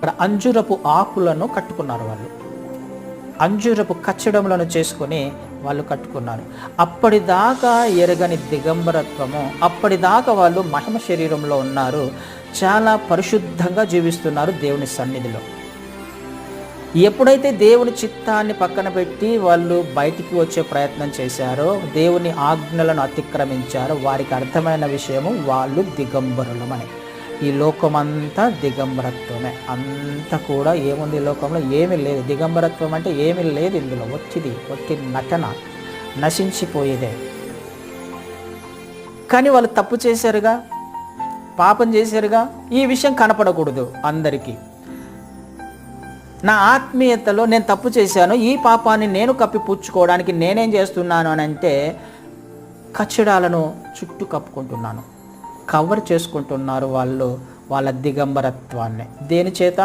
ఇక్కడ అంజురపు ఆకులను కట్టుకున్నారు వాళ్ళు. అంజురపు కచ్చడములను చేసుకొని వాళ్ళు కట్టుకున్నారు. అప్పటిదాకా ఎరగని దిగంబరత్వము అప్పటిదాకా వాళ్ళు మహిమ శరీరంలో ఉన్నారు. చాలా పరిశుద్ధంగా జీవిస్తున్నారు దేవుని సన్నిధిలో. ఎప్పుడైతే దేవుని చిత్తాన్ని పక్కన పెట్టి వాళ్ళు బయటికి వచ్చే ప్రయత్నం చేశారో దేవుని ఆజ్ఞలను అతిక్రమించారో వారికి అర్థమైన విషయము వాళ్ళు దిగంబరులమని. ఈ లోకమంతా దిగంబరత్వమే. అంతా కూడా ఏముంది ఈ లోకంలో? ఏమీ లేదు. దిగంబరత్వం అంటే ఏమీ లేదు ఇందులో. వచ్చింది వచ్చి నటన నశించిపోయేదే. కానీ వాళ్ళు తప్పు చేశారుగా? పాపం చేశారుగా? ఈ విషయం కనపడకూడదు అందరికీ. నా ఆత్మీయతలో నేను తప్పు చేశాను. ఈ పాపాన్ని నేను కప్పిపుచ్చుకోవడానికి నేనేం చేస్తున్నాను అని అంటే కచ్చడాలను చుట్టూ కప్పుకుంటున్నాను కవర్ చేసుకుంటున్నారు వాళ్ళు వాళ్ళ దిగంబరత్వాన్ని. దేని చేత?